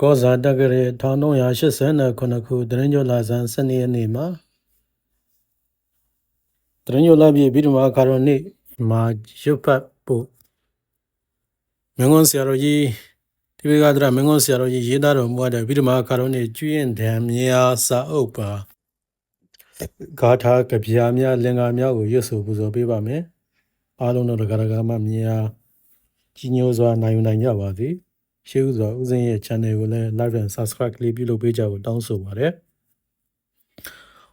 ကောဇာတက္ကရာ1389ခုတရင်ကျော်လာဇန်12ရက်နေ့မှာတရင်ကျော်လာပြည့်ပြီးတော့အခါတော်နေ့မှာရွတ်ဖတ်ဖို့မင်းကွန်ဆရာတော်ကြီးဒီဘေကဒရမင်းကွန်ဆရာတော်ကြီးရေးသားတော်မူတဲ့ပြီးတော့အခါတော်နေ့ကျွရင်ဓမ္မရာစာအုပ်ပါဂါထာကဗျာများလင်္ကာများကိုရွတ်ဆိုပူဇော်ပေးပါမယ်အားလုံးတို့တက္ကရာကမမြင်အားကြီးညိုစွာနိုင်ယူနိုင်ကြပါစေ။ ရှေးဥစွာဦးစင်းရဲ့ channel ကိုလည်း like and subscribe ကလေးပြုလုပ်ပေးကြဖို့တောင်းဆိုပါတယ်။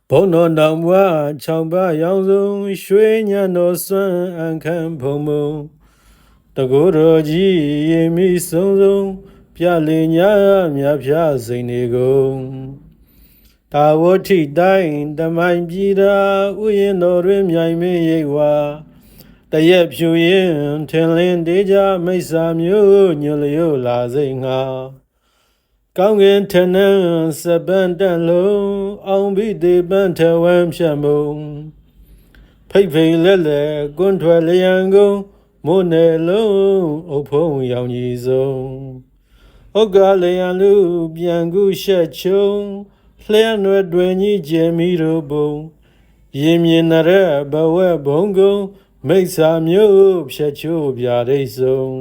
ဘုံတော်တောင်ဘွား၆ပါးရောင်စုံရွှေညံတော်စွမ်းအံခံဖုံမုံတကိုယ်တော်ကြီးရေမိဆုံးဆုံးပြလေညာမြဖျားစိန်နေကုန်တာဝတိတိုင်းတမိုင်ပြည်သာဥယျာဉ်တော်တွင်မြိုင်မင်းရိပ်ဝါ တရက်ဖြူရင်ထင်လင်းတေးကြမိစ္ဆာမျိုးညွလျို့လာစိတ်ငါကောင်းကင်ထနန်းစပန်တန်လုံးအောင်ပြီးသေးပန်းထဝမ်းဖြတ်မုံဖိတ်ဖိန်လက်လက်ကွန်းထွက်လျံကုန်မိုးနယ်လုံးအုပ်ဖုံးရောင်ကြီးဆုံးဥက္ကလျံလူပြန်ကူရှက်ချုံလျှက်နွယ်တွင်ကြီးကျဲမီတို့ဘုံရင်မြင်ရတဲ့ဘဝဘုံကုံ မိစ္ဆာမျိုးဖြတ်ချိုးပြရိတ်ဆုံး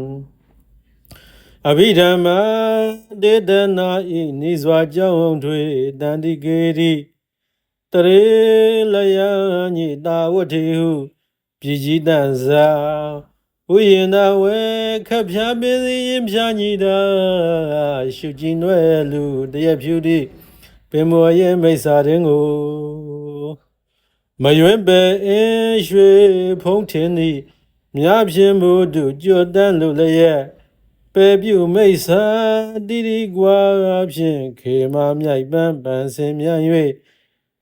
အဘိဓမ္မာဒေသနာဤနိစွာကြောင်းထွေတန်တိကေတိတရေလယညိတာဝတိဟုပြည်ကြီးတန်စာဥယင်သာဝဲခပ်ဖြာပင်စီရင်ဖြာညီတာရှုကြည်နွယ်လူတရက်ဖြူတိပင်မောရဲ့မိစ္ဆာရင်ကို မယွန်းပဲအင်းရွှေဖုံးထင်းသည်မြဖြင့်မို့သူကြွတန်းလို့လျက်ပဲပြုမိတ်ဆာတိတိကွာဖြင့်ခေမမြိုက်ပန်းပန်းစင်မြန်၍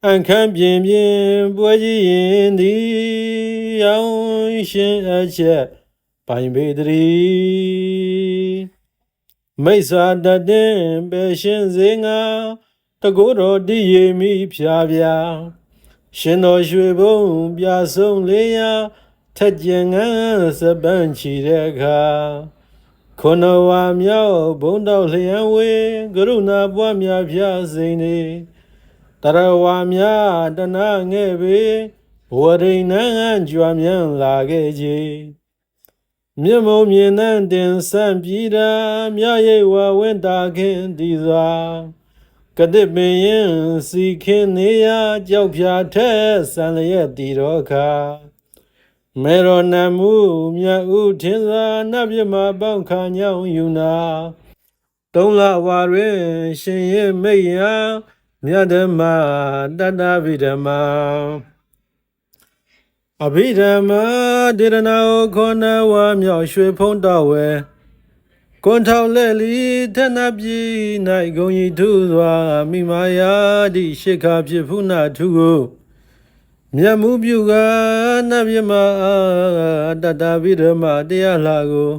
အန်ခမ်းပြင်းပြင်းပွဲကြီးရင်သည်ရောင်ရှင်အချက်ပိုင်ပေတည်းမိတ်ဆာတတဲ့ပဲရှင်စေငါတကိုယ်တော်တည်ရမိဖြာဖြာ ရှင်တော်ရွှေဘုံပြဆုံးလေးရာထက်ကျင်ငန်းစပန်းချီတဲ့အခါခုနဝါမြောက်ဘုံတော်လျံဝေကရုဏာပွားများဖြာစိန်နေတရဝါများတနာငဲ့ပေဝရိဏံကြွားမြန်လာခဲ့ကြီးမြမုံမြင်နှံတင်ဆန့်ပြည်တာမြရိပ်ဝဝင်းတာခင်ဒီစွာ ကတိပင်ရင်စီခင်းနေရကြောက်ဖြာထက်ဆံလျက်တီတော်ခါမေရောနမှုမြတ်ဥထင်သာနတ်ပြမပေါင်းခါညောင်းယူနာသုံးလဝါတွင်ရှင်ရဲ့မိတ်ရာမြတ်ဓမ္မတတ္တဗိဓမ္မာအဘိဓမ္မာဒေရနာခောနဝါမြောက်ရွှေဖုံးတော်ဝဲ ကွန်ထောင်လက်လီထဏပြည်၌ဂုံရီထုစွာမိမာယာတိရှေခါဖြစ်ဖုနာထုကိုမြတ်မှုပြုကနတ်မြမတတဗိဓမတရားလာကို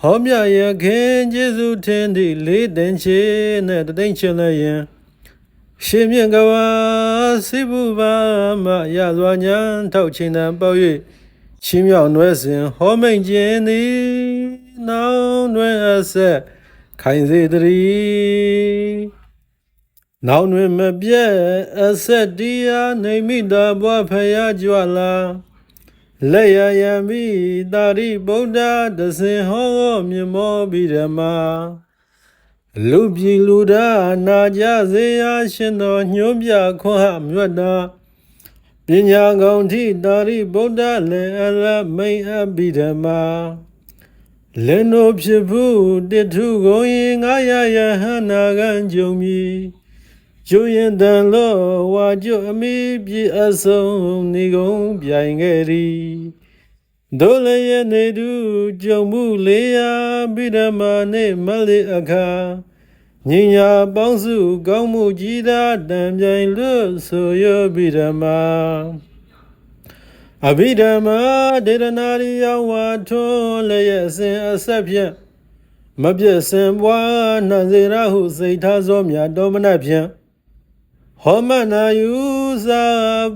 ဟောမြရခင်ကျေးဇူးထင်သည့်လေးတင်ချေနဲ့တသိမ့်ချင်လည်းရင်ရှင်မြင့်ကဘာစိဘုဘာမရစွာညာထောက်ချင်းတံပေါ့၍ချင်းမြောက်နွယ်စဉ်ဟောမိန်ခြင်းသည်နောင် တွင်အဆက်ခိုင်စေတည်းနောင်တွင်မပြတ်အဆက်တရားနေမိတာဘွားဖရာကြွလာလက်ရယံမိတာရိဗုဒ္ဓတစင်ဟောမြမောပြီးဓမ္မာလူပြည်လူဒါနာကြစေရာရှင်တော်ညွှန်ပြခွန်ဟမြတ်တာပညာကောင်းထိတာရိဗုဒ္ဓလည်းအရမိန်အဘိဓမ္မာ လင်းတို့ဖြစ်ဘူးတထုကိုရင်ငါရယဟနာကံကြုံမီကျူရင်တန်လောဝါကျအမိပြည့်အဆုံးနေကုန်ပြိုင်ခဲ့သည်ဒိုလရဲ့နေသူကြုံမှုလေးရာဗိဓမာနှင့်မလေးအခါညညာပေါင်းစုကောင်းမှုကြီးသာတံပြိုင်လို့ဆိုရဗိဓမာ အဘိဓမ္မာဒေရနာရိယဝါထွန်းလည်းရဲ့အစဉ်အဆက်ဖြင့်မပြည့်စင်ပွားနှံစေရဟုစိတ်ထားသောမြတ်တော်မနတ်ဖြင့်ဟောမနာယူစာ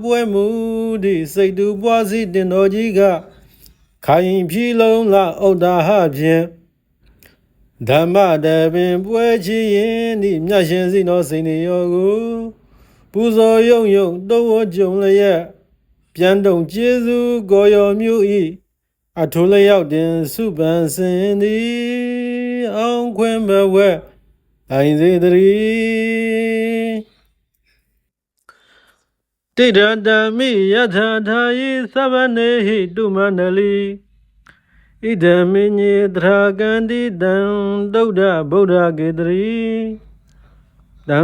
ပွဲမှုဒီစိတ်တူပွားစီတင်တော်ကြီးကခိုင်ဖြီလုံးလာဩဒါဟဖြင့်ဓမ္မတပင်ပွဲချီရင်ဒီမြတ်ရှင်စီတော်စိန်နေရောကိုပူဇော်ယုံယုံတုံးဝကြုံလျက် ပြန်တုံကျေးဇူးကိုရောမြို့ဤအထိုးလျောက်တင်စုပန်စင်သည်အောင်ခွင်ဘဝဲအိုင်စေတည်းတိရတမိယထာထာယိသဗ္ဗနေဟိတုမန္တလီဣဒံမင်းကြီးတရာကန္တိတံဒုဒ္ဓဗုဒ္ဓကေတရီတံ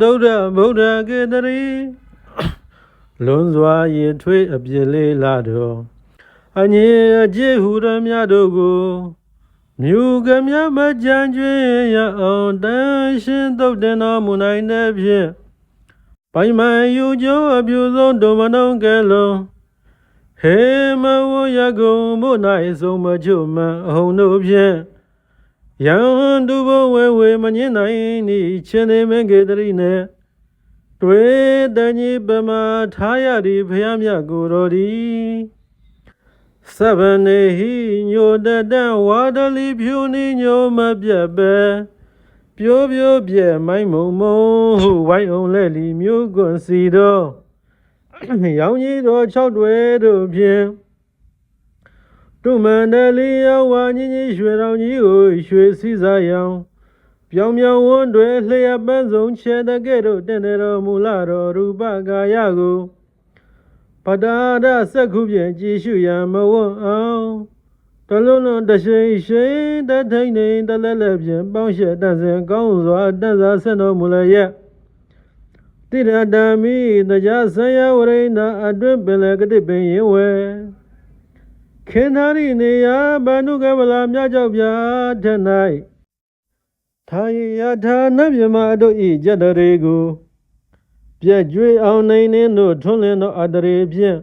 ဒုဒ္ဓဗုဒ္ဓကေတရီ လွန်စွာရေထွေးအပြစ်လေးလာတော်အငြိအကျင့်ဟူရမြတ်တို့ကိုမြူကမြမကြံကျွေရအောင်တန်ရှင်သုတ်တင်တော်မူနိုင်တဲ့ဖြင့်ပိုင်မန်ယူကျိုးအပြူဆုံးဒုမနုံကဲလုံးဟေမဝရကုံဘု၌ဆုံးမချုပ်မန်အဟုန်တို့ဖြင့်ယံတုဘဝေဝေမညင်နိုင်ဤချင်းနေမင်္ဂေတရိနှ င့်တွေ့တညီပမထားရသည်ဖျားမြတ်ကိုယ်တော်သည်သဗ္ဗနေဟိညိုတတံဝါဒလီဖြူနေညိုမပြတ်ပဲပြိုးပြိုးပြဲမိုင်းမုံမုံဟုဝိုင်းအောင်လဲလီမျိုးကွန်စီတော်ရောင်ကြီးတော်၆တွဲတို့ဖြင့်တုမန္တလီယောဝါညင်းကြီးရွှေတော်ကြီးကိုရွှေစည်းစားရောင် ပြောင်ပြောင်ဝန်းတွေလျှက်ပန်းစုံချဲတကဲ့သို့တင်တယ်တော်မူလာတော်ရူပကာယကိုပဒါဒစက္ခုဖြင့်ကြည်ရှုရန်မဝတ်အောင်တလုံးလုံးတရှိန်ရှိန်တထိန်နေတလဲလဲဖြင့်ပေါင်းရှက်တတ်စဉ်ကောင်းစွာတတ်စားဆင်တော်မူလျက်တိရတမိတရားဆယဝရိဏအတွင်ပင်လေကတိပင်ရင်ဝဲခေနာရိနေယဘာနုကဗလာမြကြောက်ပြထ၌ ထာယယထာနဗြမတို့ဤကြတရေကိုပြက်ကြွေအောင်နေနှင်းတို့ထွန်းလင်းသောအတရေဖြင့်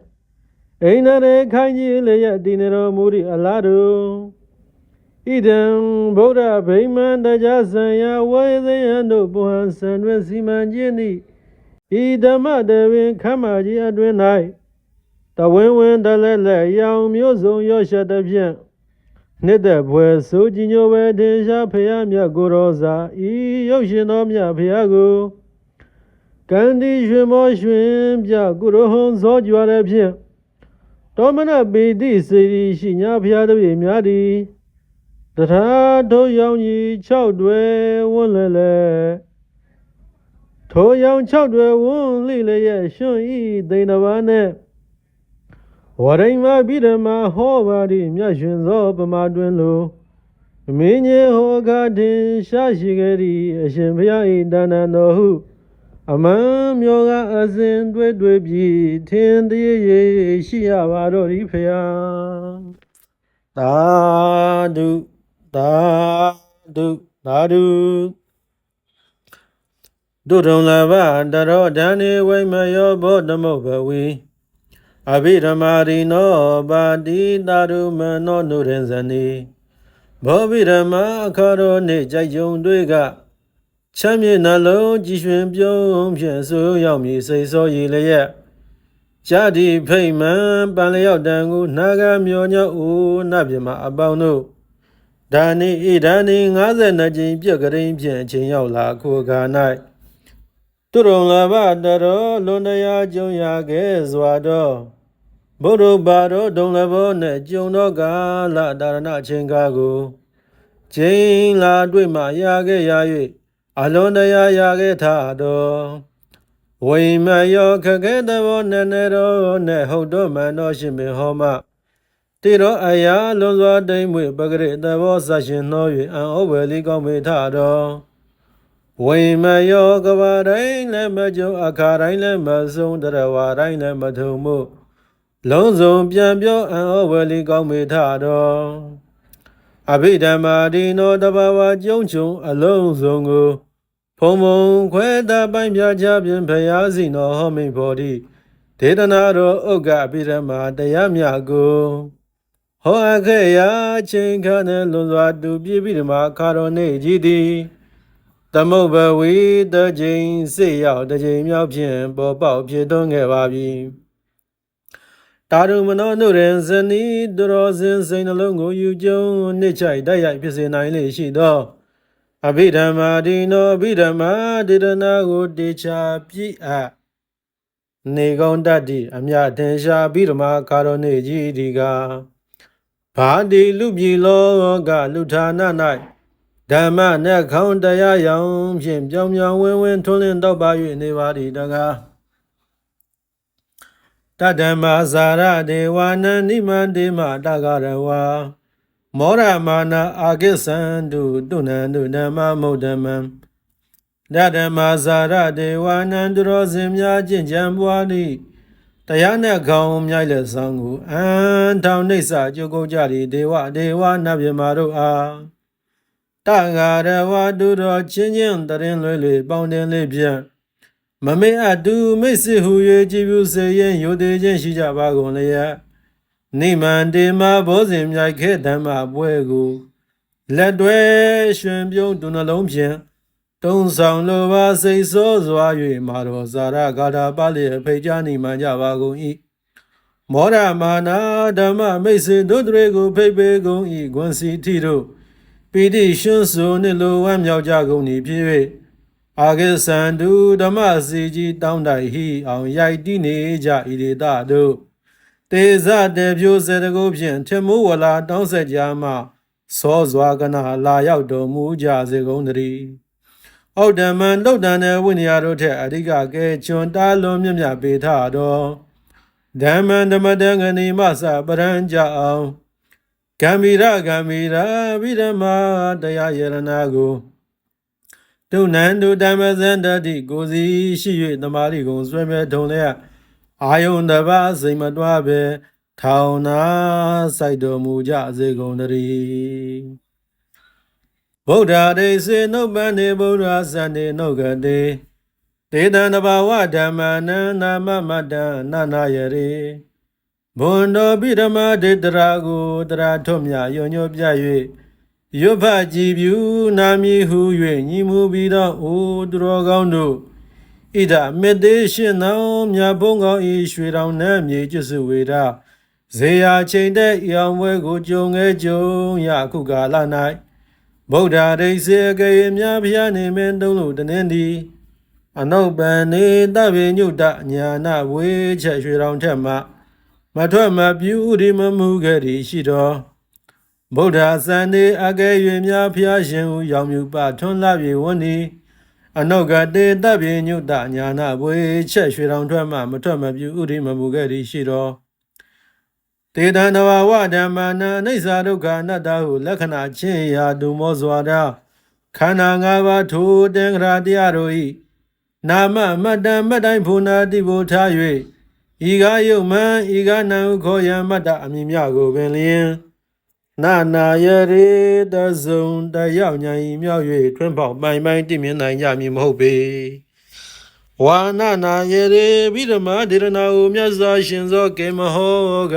အိန္ဒရေခိုင်ကြီးလျက်တည်နေတော်မူ၏အလားတို့ဣဒံဗုဒ္ဓဗိမာန်တရားဆံယဝေသယံတို့ဘုဟံဆံတွင်စီမံခြင်းသည်ဤဓမ္မတဝင်ခမ်းမာကြီးအတွင်၌တဝင်းဝင်းတလဲလဲရောင်မျိုးစုံရောရှက်သည်ဖြင့် နှစ်သက်ဘွယ်ဆိုကြည်ညိုပဲတင်ရှားဖရာမြတ်ကိုရောစာဤရုပ်ရှင်တော်မြတ်ဖရာကိုကန္ဒီရွှင်မောရွှင်ပြကိုရောဟွန်ဇောကြွားတဲ့ဖြင့်တောမနပေတိစေရီရှိညာဖရာတို့၏များသည်တထာတို့ရောင်ကြီး6တွယ်ဝန်းလဲလဲထိုရောင်၆တွေဝန်းလိလျက်ရှင်ဤသိန်တဘာနဲ့ ဝရိမပိဓမဟောပါတိမြတ်ရှင်သောပမာတွင်လိုမင်းကြီးဟောကတင်ရှာရှိခဲ့သည်အရှင်ဘုရား၏ဒါနံတော်ဟုအမှန်မြောကအစဉ်တွေ့တွေ့ပြီးထင်သေးရရှိရပါတော့ဒီဖျားသာဓုသာဓုသာဓုဒုဒုံလဘတရောဓာနေဝိမယောဘောဓမုဘဝီ အဘိဓမ္မာရိနောပါတိတာရုမနောနုရင်ဇနီဘောဘိဓမ္မာအခါတော်နှင့်ကြိုက်ကြုံတွေက ချမ်းမြေနှလုံးကြည်ရွှင်ပြုံးဖြင့်ဆိုးရောက်မည်စိတ်စောရည်လျက်ဇာတိဖိတ်မှန်ပန်လျောက်တန်ကိုနာဂမျောညောဦးနတ်ပြမအပေါင်းတို့ဒါနိဣဒါနိ52ကြိမ်ပြက်ကရင်ဖြင့်အချိန်ရောက်လာခိုခါ၌သူရုံလာဘတရောလွန်တရားကြုံရခဲ့စွာတော့ ဘုရုပါတော်ဒုံလဘောနှင့်ကြုံတော့ကာလဒါရဏချင်းကားကိုချိန်လာတွေ့မှရခဲ့ရ၍အလွန်တရားရခဲ့ထတော်ဝိမယောခခဲတဘောနနေတော်နဲ့ဟုတ်တော်မှန်တော်ရှင်မဟောမတိရောအရာလွန်စွာတိမ်မွေပဂရိတဘောဆရှင်နှော၍အံဩဝေလီကောင်းမေထတော်ဝိမယောကဘာတိုင်းလည်းမကြုံအခါတိုင်းလည်းမဆုံးတရဝါတိုင်းလည်းမထုံမှု လုံးစုံပြန်ပြောအံဩဝေလီကောင်းမေထတော်အဘိဓမ္မာဒီနောတဘာဝကျုံချုံအလုံးစုံကိုဖုံဖုံခွဲတာပိုင်းပြချဖြင့်ဖရာစီနောဟောမိဖို့တိဒေသနာတော်ဥက္ကအဘိဓမ္မာတရားမြတ်ကိုဟောအပ်ခဲ့ရာချိန်ခါနဲ့လွန်စွာတူပြည့်ပြီဓမ္မာခါတော်နေကြီးသည်သမုတ်ဘဝီတကြိမ်စေရောက်တကြိမ်မြောက်ဖြင့်ပေါ်ပေါက်ဖြစ်သွင်းခဲ့ပါပြီ တာရုံမနောနုရန်ဇနီသူတော်စင်စိန်နှလုံးကိုယူကျုံနှစ်ချိုက်တိုက်ရိုက်ဖြစ်စေနိုင်လေရှိသောအဘိဓမ္မာဒီနောအဘိဓမ္မာဒေရနာကိုတေချာပြည့်အပ်နေကောင်းတတ်သည့်အမြတ်ထင်ရှားအဘိဓမ္မာခါရောနေကြီးဒီကဘာဒီလူပြည်လောကလူဌာန၌ဓမ္မနဲ့ခေါင်းတရားရောင်ဖြင့်ပြောင်ပြောင်ဝင်းဝင်းထွန်းလင်းတော့ပါ၍နေပါသည်တကား တတ္တမဇာရဒေဝနန္နိမန္တိမတဂရဝါမောရမာနာအာကိသန္တုတုနန္တုဓမ္မမုဒ္ဓမံတတ္တမဇာရဒေဝနန္တရောစင်များကျင့်ကြံပွားသည့်တရားနဲ့ခေါင်းမြိုက်လက်ဆောင်ကိုအန်ထောင်နှိစ္စကြုတ်ကုတ်ကြသည့်ဒေဝဒေဝနတ်မြမာတို့အားတဂရဝါတုတော်ချင်းချင်းတရင်လွယ်လွယ်ပေါင်းတင်လေးဖြင့် မမေအတူမိတ်စစ်ဟူ၍ကြည်ပြူစေရင်ယိုသေးခြင်းရှိကြပါကုန်လျက်နိမန္တေမဘောဇင်မြိုက်ခဲဓမ္မပွဲကိုလက်တွဲရှင်ပြုံးသူနှလုံးဖြင့်တုံးဆောင်လိုပါစိတ်ဆိုးစွာ၍မာတော်ဇာရဂါထာပါလျက်ဖိတ်ကြားနေမှန်ကြပါကုန်၏မောရမာနာဓမ္မမိတ်ဆွေတို့တွေကိုဖိတ်ပေကုန်၏ဂွန်စီတိတို့ပိဋိရှင်စုနှင့်လိုဝမ်းမြောက်ကြကုန်၏ဖြစ်၍ အာဂေသန္တုဓမ္မစီကြီးတောင်းတိုင်ဟိအောင်ရိုက်တိနေကြဣရိတတို့တေဇတေဖြိုစေတကုဖြင့်ထမိုးဝလာတောင်းဆက်ကြမှစောစွာကနာလာရောက်တော်မူကြစေကုန်သတည်းဩဒ္ဓမံတုတ်တန်တဲ့ဝိနည်းတို့ထက်အဓိကကဲချွန်တားလွန်မြတ်မြတ်ပေထတော်ဓမ္မံဓမ္မတံငဏီမစပရံကြအောင်ဂံမီရဂံမီရာဗိဓမ္မာတရားယရနာကို ဒုနန္တုဓမ္မဇန္တတိကိုစီရှိ၍တမာရီကုံဆွဲမဲ့ထုံလျက်အာယုန်တပါစိတ်မတွားပဲထောင်နာစိုက်တော်မူကြစေကုန်တည်းဗုဒ္ဓဒေစေနုပ္ပန္နေဗုဒ္ဓသန္တေနုကတိဒေတံတဘာဝဓမ္မနံနာမမတ္တနာနာယရေဘွန်တော်ပိဓမ္မဒေတရာကိုတရာထွတ်မြယွညွတ်ပြ၍ ရွတ်ဖကြည်ပြူနာမည်ဟု၍ညီမူပြီးသောအိုသူတော်ကောင်းတို့ဣဒမေတ္တေရှင်သောမြတ်ဘုံကောင်းဤရွှေတောင်နှံမြေကျစုဝေဒဇေယချိန်တဲ့ဤအောင်ပွဲကိုကြုံငဲကြုံရခုကာလ၌ဗုဒ္ဓဒိစေအကေမြတ်ဖျားနေမင်းသုံးလို့တနည်းသည်အနုပန်နေတဗေညုတညာနာဝေချက်ရွှေတောင်ထက်မှမထွက်မပြူဒီမမှုခဲ့သည်ရှိတော် ဗုဒ္ဓစံနေအကဲ၍များဖျားရှင်ဟုရောင်မြူပထွန်းလာပြေဝန်းသည်အနုကတေတပြေညုတညာနာဘွေချက်ရွှေတောင်ထွက်မှမထွက်မပြူဥဒိမမှုခဲ့သည်ရှိတော်တေတံတဝဝဓမ္မနာအိစ္ဆာဒုက္ခအနတ္တဟုလက္ခဏာချင်းရာဒုမောစွာရာခန္ဓာ၅ပါးထိုတင်္ဂရာတရားတို့ဤနာမမတ္တမတ္တိုင်းဖုနာတိဘုထား၍ဤကားယုတ်မှန်ဤကားနံဟုခေါ်ရန်မတ္တအမည်များကိုပင်လျင် နာနာယရေတဇုံတရောက်ညာဤမြောက်၍ထွန်းပေါက်ပိုင်ပိုင်တည်မြင်နိုင်ကြမည်မဟုတ်ပေဝါနာနာယရေဗိဓမာဒေရနာဟုမြတ်စွာရှင်သောကေမဟောက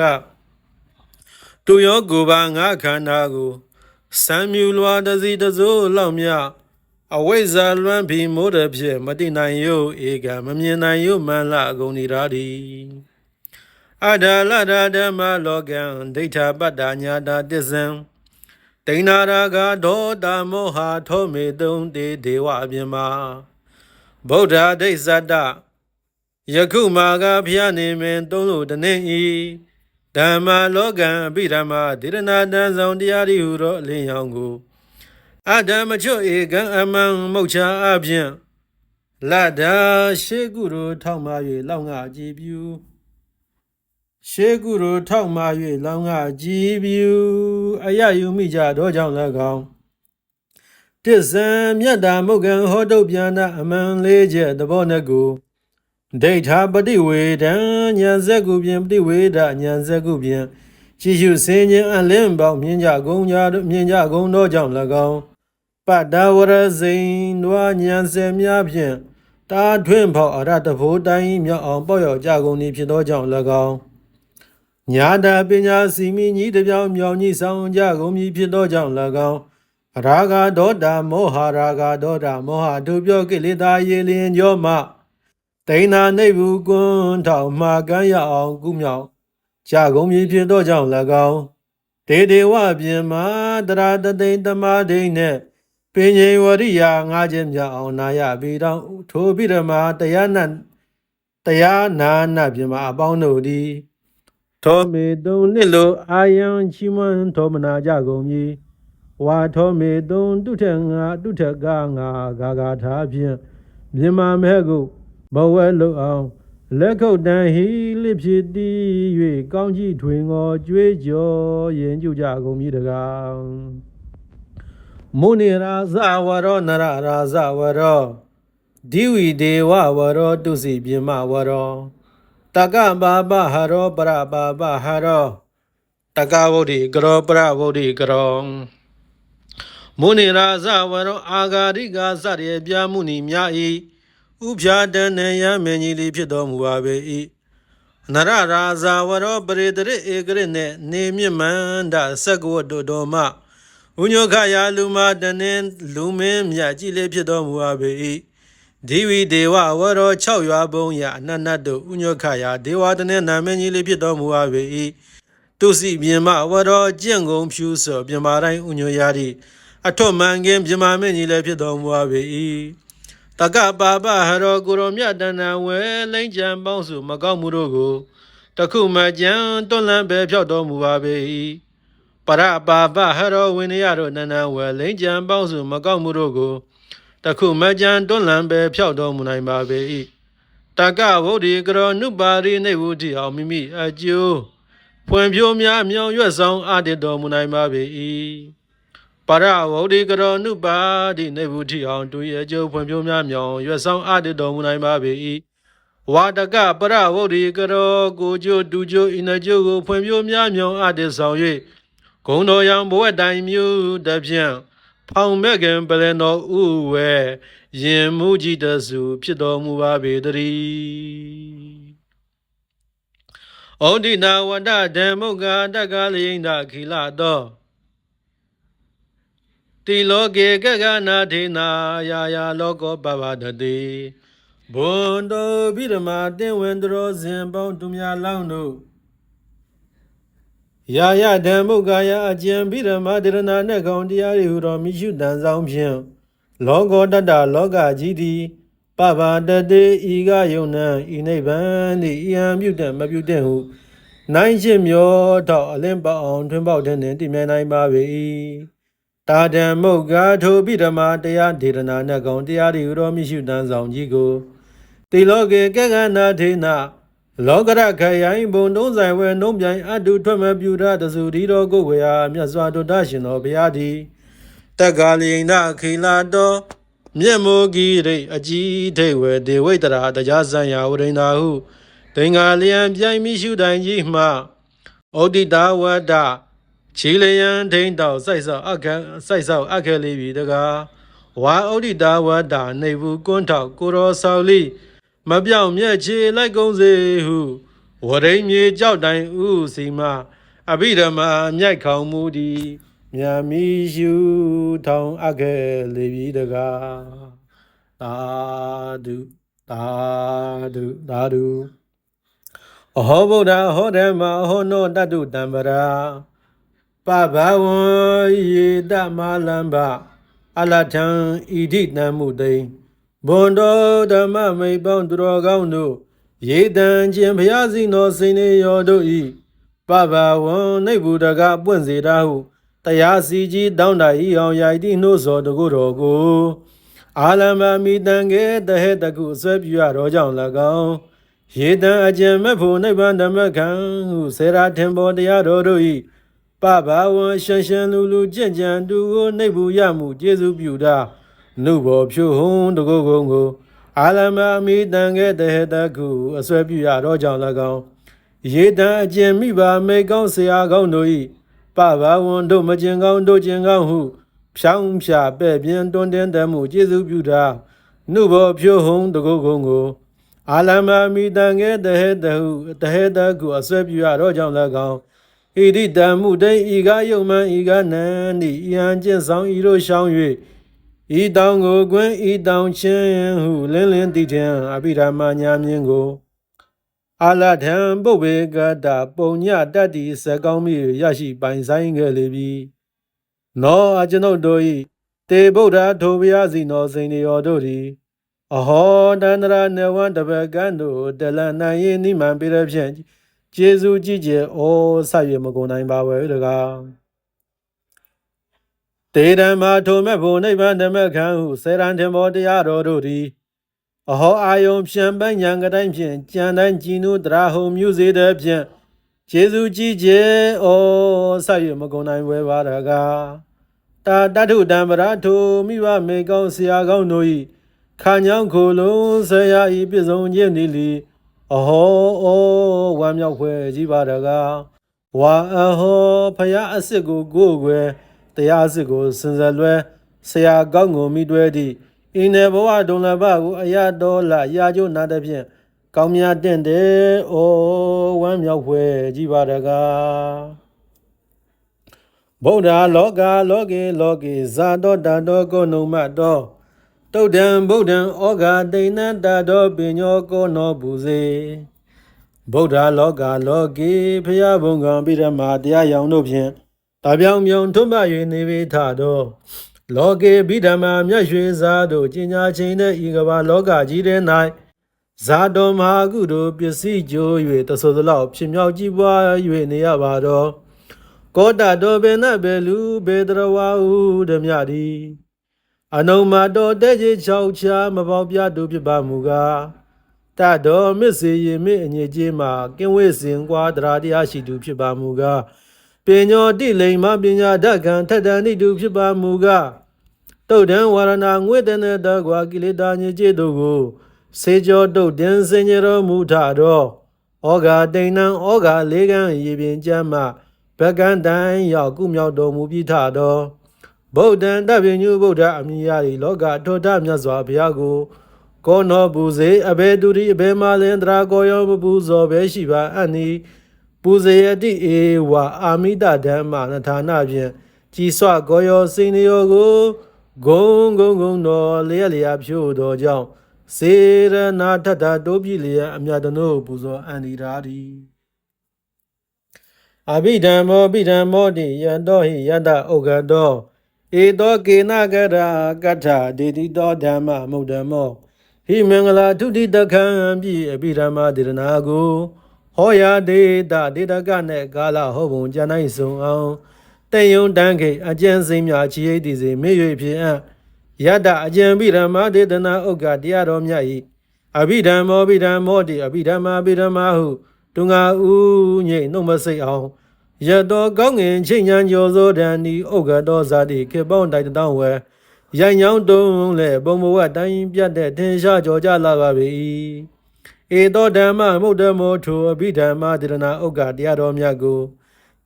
တူယောကိုပါငါခန္ဓာကိုစံမြူလွာတစီတစိုးလောက်မြအဝိဇ္ဇာလွမ်းပြီးမိုးတဖြစ်မတိနိုင်ယုဧကမမြင်နိုင်ယုမန္လအကုန်ဤရာသည် အဒါလဒဓမ္မလောကံဒိဋ္ဌပတ္တညာတာတစ္ဆံဒိဏရာဂဒေါတမောဟထောမေတုံတေဒေဝအပြင်မှာဗုဒ္ဓဒိဋ္ဌတ္တယခုမာကဖျားနေမင်းသုံးလို့တနေဤဓမ္မလောကံအပိဓမ္မဒေရနာတန်ဆောင်တရားဤဟုသောအလင်းရောင်ကိုအဓမ္မချွတ်ဧကံအမံမုတ်ချာအဖြင့်လတ္တာရှေကုတို့ထောက်မှ၍လောက်ငါကြည်ပြူ ရှေကုတို့ထောက်မှ၍လောင်းကကြည်ပြူအယယုမိကြတော့ကြောင့်၎င်းတစ္ဆံမြတ်တာမုတ်ကံဟောတုတ်ပြန်တာအမှန်လေးချက်သဘောနဲ့ကိုဒိဋ္ဌာပฏิဝေဒံညာဇက်ကုပြင်ပฏิဝေဒညာဇက်ကုပြင်ကြည်ရှုစင်ခြင်းအလင်းပေါင်းမြင်ကြကုန်ကြမြင်ကြကုန်သောကြောင့်၎င်းပတ္တဝရဇိန်တွာညာစင်များဖြင့်တာထွင်းဖောက်အရတဖို့တိုင်းမြောက်အောင်ပေါ့ရောက်ကြကုန်၏ဖြစ်သောကြောင့်၎င်း ညာတာပညာစီမီညီတပြောင်မြောင်ကြီးဆောင်ကြကုန်မည်ဖြစ်သောကြောင့်၎င်းရာဂဒေါတာမောဟရာဂဒေါတာမောဟတို့ပြောကိလေသာရေလျင်ကြောမှဒိဏနိဗ္ဗုကွန်းထောင်မှာကမ်းရအောင်ကုမြောက်ကြာကုန်ပြီဖြစ်သောကြောင့်၎င်းဒေဒေဝပြင်မှာတရာတသိမ့်တမဒိဋ္ဌနဲ့ပင်ញေဝရိယာငါးခြင်းမြောက်အောင်နာရပြီးတော့ထိုပိရမတရားနတ်တရားနာနာပြင်မှာအပေါင်းတို့သည် သောမေတုံနှစ်လိုအာယံချီးမွမ်းသောမနာကြကုန်ပြီဝါသောမေတုံတုထငါတုထကငါဂါဂါထားဖြင့်မြင်မာမဲကိုဘဝဲလုံအောင်လက်ခုပ်တန်းဟီလိဖြစ်တည်၍ကောင်းကြီးထွင်ငေါ်ကြွေးကြော်ရင်ကြကြကုန်ပြီတကားမုနိရာဇဝရောနရရာဇဝရောဒီဝီဒေဝဝရော တုစီပြမဝရော တကဘာဘဟရောပရဘာဘဟရောတကဝုဒ္ဓိကရောပရဝုဒ္ဓိကရောမုနိရာဇဝရောအာဂါရိကာစရေပြမှုနီမြာဤဥဖြာတနေယမင်းကြီးလေးဖြစ်တော်မူပါပေ၏နရရာဇာဝရောပရိတရဧကရနှင့်နေမြင့်မန္တစက္ကဝတ္တတော်မဥညောခယာလူမတနင်းလူမင်းမြတ်ကြီးလေးဖြစ်တော်မူပါပေ၏ ဒီဝီဒေဝဝရော6ရွာဘုံရအနန္တတို့ဥညောခယာဒေဝတနင်းနာမင်းကြီးလေးဖြစ်တော်မူပါပေ၏တုစီပြင်မဝရောကျင့်ကုန်ဖြူစောပြင်မာတိုင်းဥညောရာတိအထွတ်မှန်ကင်းပြင်မာမင်းကြီးလေးဖြစ်တော်မူပါပေ၏တကပါပဟရောကိုရောမြတ်တဏ္ဏဝဲလိမ့်ကြံပေါင်းစုမကောက်မှုတို့ကိုတခုမကြံတွန်းလန်းပဲဖြောက်တော်မူပါပေ၏ပရပါပဟရောဝိနည်းတို့နန္နဝဲလိမ့်ကြံပေါင်းစုမကောက်မှုတို့ကို တခုမကြံတွန်းလန်းပဲဖြောက်တော်မူနိုင်ပါပေ၏တကဝုဒ္ဓေကရောနုပါရိနေဝုတိအောင်မိမိအကျိုးဖွံ့ဖြိုးများအမြောင်ရွက်ဆောင်အတ္တတော်မူနိုင်ပါပေ၏ပရဝုဒ္ဓေကရောနုပါတိနေဝုတိအောင်တူရဲ့အကျိုးဖွံ့ဖြိုးများမြောင်ရွက်ဆောင်အတ္တတော်မူနိုင်ပါပေ၏ဝါတကပရဝုဒ္ဓေကရောကိုကျိုးတူကျိုးဣနကျိုးကိုဖွံ့ဖြိုးများမြောင်အတ္တဆောင်၍ဂုံတော်ရောင်ဘဝတိုင်မျိုးတပြန့် ဖောင်မဲ့ခင်ပလင်တော်ဥဝဲရင်မှုကြည်တစုဖြစ်တော်မူပါပေတည်းဩဒိနာဝတ္တဓမ္မုဂာတက္ကလိယိန္ဒခိလတောတိလောကေကကနာထေနာယာယာလောကောပပတတိဘွန်တောဗိဓမာတင်ဝင်တရောဇင်ပေါင်းသူများလောင်းတို့ ယာယဓမ္မုကာယအကျံဗိဓမာတရဏနဲ့ကောင်တရားတွေဟူသောမိရှုတန်ဆောင်ဖြင့်လောကောတတ္တလောကကြီးသည်ပပတတေဤကယုံနံဤနိဗ္ဗာန်သည်ဤဟံပြုတဲ့မပြုတဲ့ဟုနိုင်ရှင်းမျောတော့အလင်းပေါအောင်ထွန်းပေါက်တဲ့နှင့်တည်မြဲနိုင်ပါ၏တာဓမ္မုတ်ကာထိုပိဓမာတရားဒေသနာနှင့်ကောင်တရားတွေဟူသောမိရှုတန်ဆောင်ကြီးကိုတေလောကေကကနာထေန လောကရခရိုင်ဘုံတုံးဆိုင်ဝဲနှုံးပြိုင်အတုထွက်မပြူရတစုဒီတော်ကိုဝေဟာမြတ်စွာဘုရားရှင်တော်ဘုရားသည်တက္ကလိန္ဒခိလာတော်မြတ်မိုးကြီးရိတ်အကြီးထိတ်ဝဲဒေဝိတရာတရားစံယာဝရိန္ဒာဟုသင်္ဃာလျံပြိုင်မိရှုတိုင်ကြီးမှဩဒိတာဝတ္တခြေလျံထိန်တောက်စိုက်ဆောက်အခက်စိုက်ဆောက်အခက်လေးပြီတကားဝါဩဒိတာဝတ္တနေဘူးကွန်းထောက်ကိုရောဆောက်လိ မပြောင်းမြက်ချေလိုက်ကုန်းစေဟုဝရိန်မြေကြောက်တိုင်ဥစီမအဘိဓမ္မာမြိုက်ခေါင်မူသည်မြာမီရှုထောင်အခက်လေးပြီတကားသာဓုသာဓုသာဓုအဟောဗုဒ္ဓဟောဓမ္မဟောနောတတုတံပရာပဘဝံယေတမလံဘအလထံဣဒိတံမှုသိ ဘွန်တော်ဓမ္မမိတ်ပေါင်းသူတော်ကောင်းတို့ယေတံခြင်းဘုရားစီတော်စိန်နေရောတို့ဤပဘဝံနိဗ္ဗူတကပွင့်စေတာဟုတရားစီကြီးတောင်းတဤအောင်ရိုက်တိနှိုးစောတကုတော်ကိုအာလမမိတံကဲတဟဲတကုဆွဲပြရတော်ကြောင့်၎င်းယေတံအကျင့်မဲ့ဖို့နိဗ္ဗာန်ဓမ္မခံဟုစေရာထင်ပေါ်တရားတော်တို့ဤပပဝံရှန်ရှန်လူလူကြင်ကြံတူကိုနှိပ်ဘူးရမှုကျေစုပြုတာ နုဘောဖြူဟုံတကုတ်ကုံကိုအာလမအမိတန်ခဲ့တဲ့တကုအစွဲပြုရတော့ကြောင့်၎င်းရေတံအကျင့်မိပါမေကောင်းဆရာကောင်းတို့ဤပပဝံတို့မကျင်ကောင်းတို့ကျင်ကောင်းဟု ဖြောင်းဖြာပဲ့ပြင်းတွန်းတင်းတမှုကျေစုပြုတာနုဘောဖြူဟုံတကုတ်ကုံကိုအာလမမိတန်ခဲ့တဲ့တဟုတဟတကုအစွဲပြုရတော့ကြောင့်၎င်းဣတိတံမှုတိဤကယုံမံဤကနန္တိဤဟံကျင့်ဆောင်ဤတို့ရှောင်း၍ ဤတောင်ကိုကွင်းဤတောင်ချင်းဟုလင်းလင်းတည်ထံအဘိဓမ္မာညာမြင်ကိုအာလထံပုဗ္ဗေကတပုံညတတ္တိစကောင်းမိရရှိပိုင်ဆိုင်ခဲ့လေပြီနောအကျွန်ုပ်တို့ဤတေဗုဒ္ဓထိုဘုရားစီနောစိန်နေရောတို့သည်အဟောတန္တရာနေဝံတပကံတို့တလန်နိုင်ရင်နိမန်ပြရဖြင့်ကျေးဇူးကြည်ကျဲဩဆက်ရမကုန်နိုင်ပါဝဲတကား တေဓမ္မာထိုမဲ့ဘုံနိဗ္ဗာန်ဓမ္မခံဟုစေရန်ထင်ဘောတရားတော်တို့သည်အဟောအာယုံဖြံပန်းညာကတိုင်းဖြင့်ကြံတိုင်းကြည်နုတရာဟုံမြုစေတဲ့ဖြင့်ကျေးဇူးကြီးကျဲဩဆက်ရမကုန်နိုင်ဝဲပါတကားတာတထုတံပရာထိုမိဘမေကောင်းဆရာကောင်းတို့ဤခါညောင်းခိုလုံးဆရာဤပြည့်စုံခြင်းသည်လီအဟောဩဝမ်းမြောက်ဖွယ်ကြီးပါတကားဝါအဟောဖယားအစ်စ်ကိုကိုယ်ွယ် တရားအစ်စ်ကိုစင်စယ်လွဲဆရာကောင်းကိုမိတွဲသည့်အင်းနေဘဝဒုံလဘကိုအရာတော်လာရာကျိုးနာတဲ့ဖြင့်ကောင်းမြတ်တင့်တယ်။အိုးဝမ်းမြောက်ဖွယ်ကြည်ပါတကားဗုဒ္ဓလောကလောကေလောကေဇာတောတတောကိုနုမတောတုတ်တံဗုဒ္ဓံဩဃာတိဏတတောပညောကိုနောဘူးစေဗုဒ္ဓလောကလောကေဖျားဘုံကံပိရမတရားရောင်တို့ဖြင့် တပြောင်မြောင်ထွတ်မှတ်၍နေဝေထတော့လောကေဗိဓမ္မာမြတ်ရွှေဇာတို့ကျင်ညာချင်းတဲ့ဤကဘာလောကကြီးတဲ့၌ဇာတော်မဟာကုတို့ပစ္စည်းကြိုး၍တဆိုသလောက်ဖြစ်မြောက်ကြည်ပွား၍နေရပါတော့ကောတတော်ဘေနဘေလူဘေတရဝါဟုဓမြတိအနုမတော်တဲ့ကြီးချောက်ချာမပေါပြတို့ဖြစ်ပါမူကားတတော်မစ္စေရင်မေအညစ်အကြေးမှာကင်းဝေးစဉ်ကွာတရားတရားရှိသူဖြစ်ပါမူကား ပညောတိလိမ္မာပညာဓကံထက်တန်တိတုဖြစ်ပါမူကားတုတ်တံဝရဏငွေတနေတကွာကိလေသာညစ်ကြေးတို့ကိုစေကြောတုတ်တင်စင်ကြတော်မူထတော့ဩဃာတိန်နံဩဃာလေးကံရေပြင်ကျမ်းမှဘကံတန်ရောက်ကုမြောက်တော်မူပြီးထတော့ဗုဒ္ဓံတပညုဗုဒ္ဓအမိယာဤလောကထောတမြတ်စွာဘုရားကိုကောနောပူစေအဘေတုရိအဘေမလင်တရာကောယောမပူဇော်ပဲရှိပါအနိ ပူဇေယတိဧဝအာမိတဓမ္မနထာနာဖြင့်ကြည်စွကောယောစိန်ယောကိုဂုံဂုံဂုံတော်လျက်လျာဖြို့တော်ကြောင့်စေရနာထထတိုးပြလျက်အမြတ်တနို့ပူဇော်အန္တိရာတိအဘိဓမ္မောအဘိဓမ္မောတိယံတော်ဟိယတဥက္ကတောဧတောကေနကရာကထဒေတိတောဓမ္မမုဒ္ဓမောဟိမင်္ဂလာထုတိတခံပြီအဘိဓမ္မာဒေရနာကို ဟောယာဒေတာဒေတကနဲ့ကာလဟောဘုံကျန်နိုင်ဆုံးအောင်တေယုံတန်းခေအကျဉ်စိမ့်များချီရိတ်သည်စေမေ၍ဖြစ်အပ်ယတအကျဉ်ပိဓမ္မာဒေသနာဥက္ကတရားတော်မြတ်၏အဘိဓမ္မောအဘိဓမ္မောတိအဘိဓမ္မာအဘိဓမ္မာဟုတုငါဥညိနှုတ်မစိတ်အောင်ယတောကောင်းငင်ချိန်ညာကျော်သောတန်ဒီဥက္ကတော်ဇာတိခေပေါင်းတိုက်တောင်းဝဲရိုင်ညောင်းတုံးလဲပုံဘဝတိုင်းပြတ်တဲ့ထင်ရှားကြော်ကြလာပါပြီ ဧသောဓမ္မမုဒ္ဓမောထုအဘိဓမ္မာဒေသနာဥက္ကတရားတော်မြတ်ကို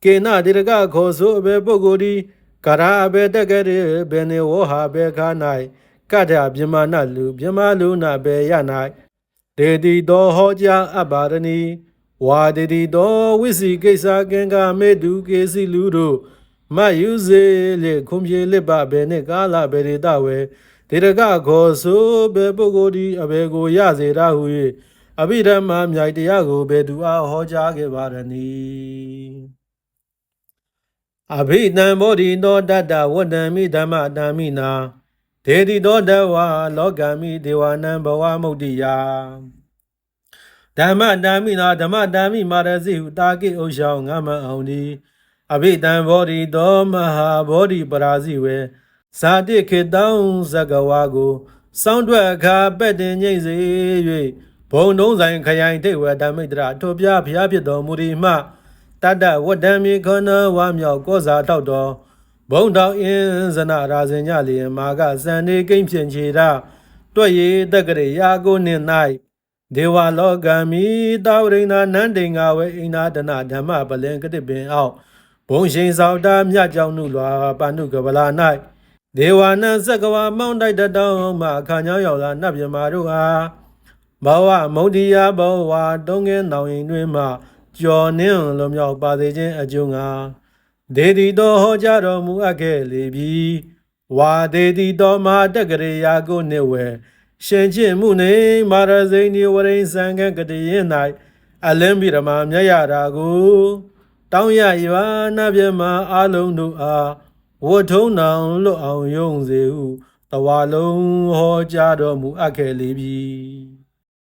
ကေနတိရကခေါ်ဆိုအဘေပုဂ္ဂိုလ်ဒီကာရအဘေတက်ကရေဘေနေဝဟာဘေခာ၌ကတ္ထပြမနာလူပြမလူနာဘေယ၌ဒေတိတော်ဟောကြားအပ်ပါရဏီဝါဒေတိတော်ဝိစီကိစ္စကင်္ကာမေတုကေစီလူတို့မယူစေလေခွန်ပြေလစ်ပါဘေနှင့်ကာလဘေရတဝေဒေရကခေါ်ဆိုဘေပုဂ္ဂိုလ်ဒီအဘေကိုရစေရဟု၍ အဘိဓမ္မာမြိုက်တရားကိုဘေသူအားဟောကြားခဲ့ပါရဏီအဘိဓမ္မောဒီသောတတ္တဝတ္တမိဓမ္မတာမိနာဒေတိသောတဝါလောကမိဒေဝနံဘဝမုတ်တိယဓမ္မတာမိနာဓမ္မတာမိမာရစီဟုတာကိဥရှောင်းငမအောင်ဒီအဘိတံဘောဓိသောမဟာဘောဓိပရာစီဝေဇာတိခေတောင်းဇဂဝါကိုစောင်းထွက်အခါပက်တင်ညိတ်စေ၍ ဘုံတုံးဆိုင်ခရိုင်တိတ်ဝဓမ္မိတရထိုပြဖျားဖြစ်တော်မူဒီမှတတ္တဝတ္တမိခဏဝါမြောက်ကောဇာထောက်တော်ဘုံတော်အင်းဇနရာဇင်ညလျင်မာကစံနေကိမ့်ဖြင့်ခြေတာတွက်ရည်တက္ကရေယာကိုနှင့်၌ဒေဝလောကမိတာဝရိဏနန္တိငါဝေအိနာဒနာဓမ္မပလင်ကတိပင်အောက်ဘုံရှိန်ဆောင်တာမြတ်ကြောင့်နုလွာပါဏုကပလာ၌ဒေဝနံသက္ကဝမောင်းတိုက်တတောင်းမှအခါညောင်းရောက်လာနတ်မြမာတို့အား ဘဝမုဒိယဘဝတုံးငင်းနောင်ရင်တွင်မှကျော်နှင်းလွန်မြောက်ပါစေခြင်းအကျိုးငါဒေတိတော်ဟောကြားတော်မူအပ်ခဲ့လေပြီဝါဒေတိတော်မဟာတက္ကရေယာကိုနှင့်ဝဲရှင်ချင်းမှုနေမာရဇိန်ဒီဝရိန်စံကံကတိရင်၌အလင်းပြီးဓမ္မမြတ်ရတာကိုတောင်းရ၏ပါနတ်မြတ်မအလုံးတို့အားဝတ်ထုံးနောင်လွတ်အောင်ယုံစေဟုတဝါလုံးဟောကြားတော်မူအပ်ခဲ့လေပြီ